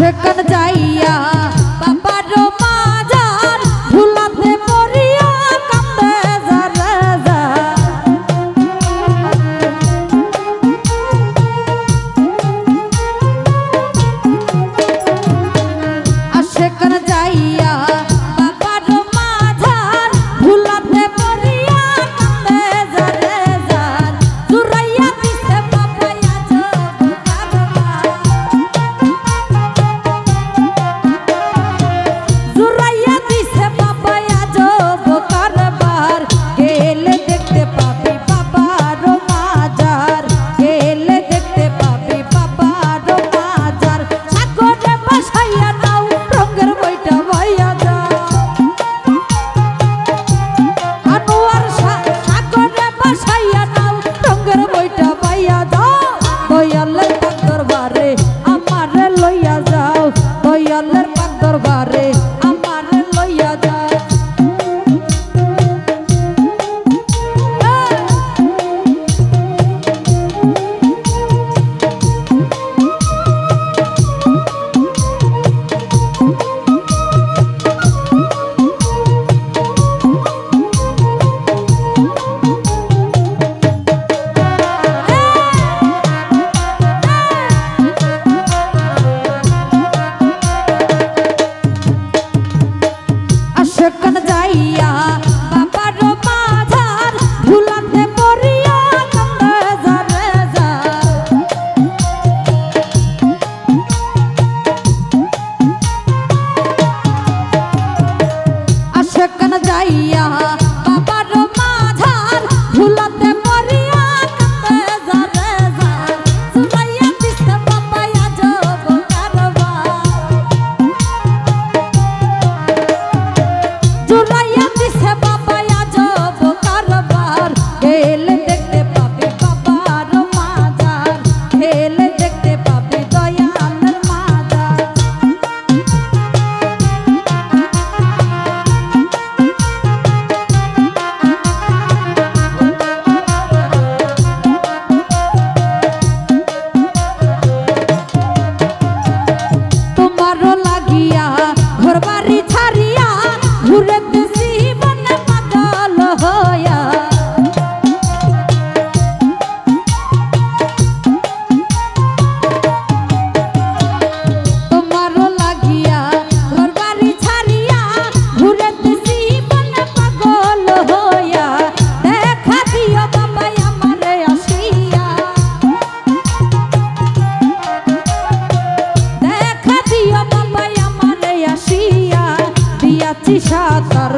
সেখানে থাকন যাইয়া সাঁতার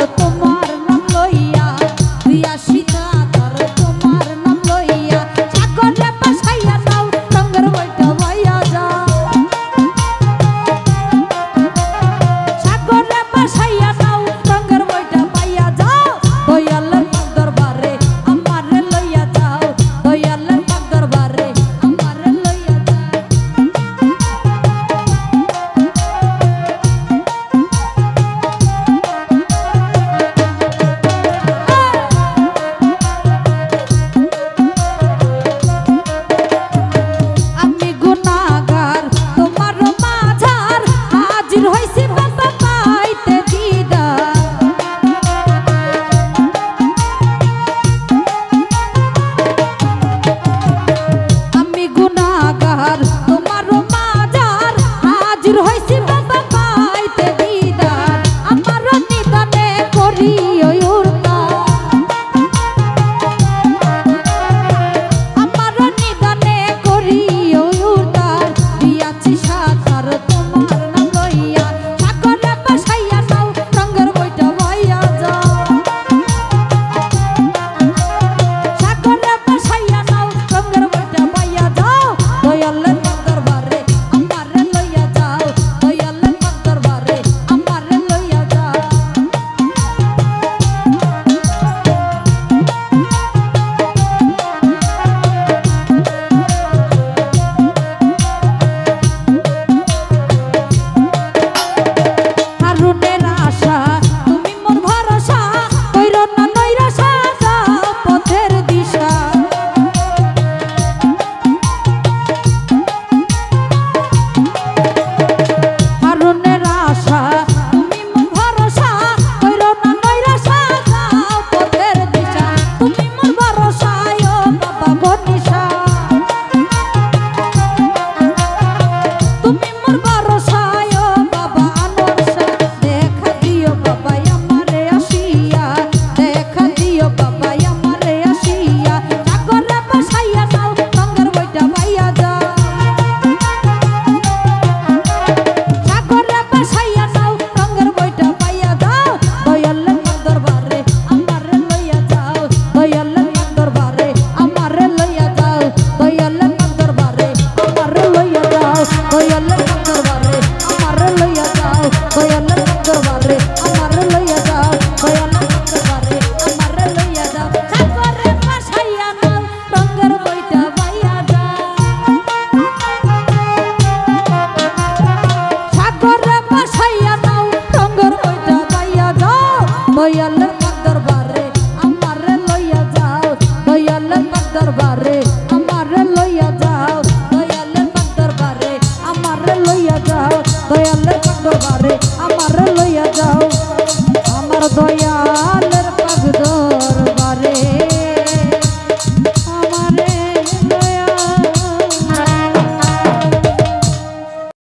দয়াল দরবারে আমার লইয়া যাও দয়াল দরবারে আমার লইয়া যাও দয়াল দরবারে আমার লইয়া যাও দয়াল দরবারে আমার